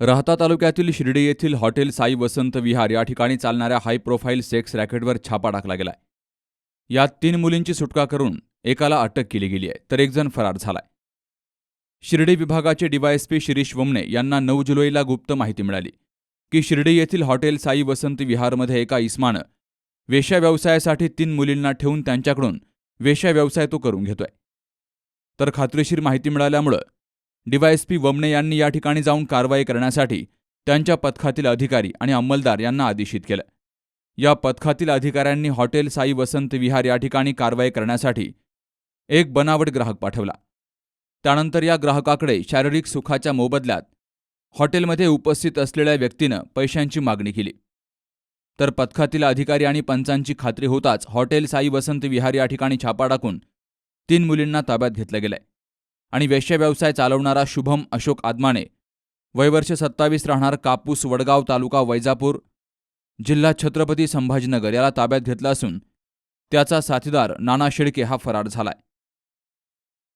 राहता तालुक्यातील शिर्डी येथील हॉटेल साई वसंत विहार या ठिकाणी चालणाऱ्या हाय प्रोफाईल सेक्स रॅकेटवर छापा टाकला गेलाय. यात तीन मुलींची सुटका करून एकाला अटक केली गेली आहे तर एकजण फरार झालाय. शिर्डी विभागाचे डीवायएसपी शिरीष वमने यांना नऊ जुलैला गुप्त माहिती मिळाली की शिर्डी येथील हॉटेल साई वसंत विहारमध्ये एका इस्मानं वेश्या व्यवसायासाठी तीन मुलींना ठेवून त्यांच्याकडून वेश्या व्यवसाय तो करून घेतोय. तर खात्रीशीर माहिती मिळाल्यामुळं डीवायएसपी वमने यांनी या ठिकाणी जाऊन कारवाई करण्यासाठी त्यांच्या पथकातील अधिकारी आणि अंमलदार यांना आदेशित केलं. या पथकातील अधिकाऱ्यांनी हॉटेल साई वसंत विहार या ठिकाणी कारवाई करण्यासाठी एक बनावट ग्राहक पाठवला. त्यानंतर या ग्राहकाकडे शारीरिक सुखाच्या मोबदल्यात हॉटेलमध्ये उपस्थित असलेल्या व्यक्तीनं पैशांची मागणी केली. तर पथकातील अधिकारी आणि पंचांची खात्री होताच हॉटेल साई वसंत विहार या ठिकाणी छापा टाकून तीन मुलींना ताब्यात घेतलं गेलंय. आणि वेश्यव्यवसाय चालवणारा शुभम अशोक आदमाने वयवर्ष सत्तावीस राहणार कापूस वडगाव तालुका वैजापूर जिल्हा छत्रपती संभाजीनगर याला ताब्यात घेतला असून त्याचा साथीदार नाना शेळके हा फरार झालाय.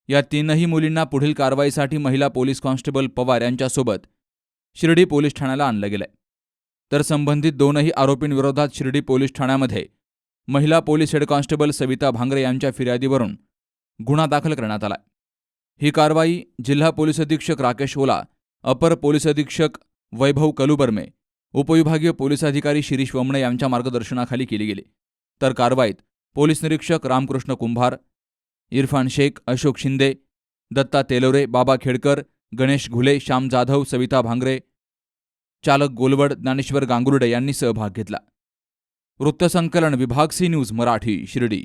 या तीनही मुलींना पुढील कारवाईसाठी महिला पोलीस कॉन्स्टेबल पवार यांच्यासोबत शिर्डी पोलीस ठाण्याला आणलं गेलंय. तर संबंधित दोनही आरोपींविरोधात शिर्डी पोलीस ठाण्यामध्ये महिला police head constable Savita Bhangare यांच्या फिर्यादीवरून गुन्हा दाखल करण्यात आलाय. ही कारवाई जिल्हा पोलीस अधीक्षक राकेश ओला अपर पोलीस अधीक्षक वैभव कलुबर्मे उपविभागीय पोलीस अधिकारी शिरीष वमणे यांच्या मार्गदर्शनाखाली केली गेली. तर कारवाईत पोलीस निरीक्षक रामकृष्ण कुंभार इरफान शेख अशोक शिंदे दत्ता तेलोरे बाबा खेडकर गणेश घुले श्याम जाधव सविता भांगरे चालक गोलवड ज्ञानेश्वर गांगुर्डे यांनी सहभाग घेतला. वृत्तसंकलन विभाग सी न्यूज मराठी शिर्डी.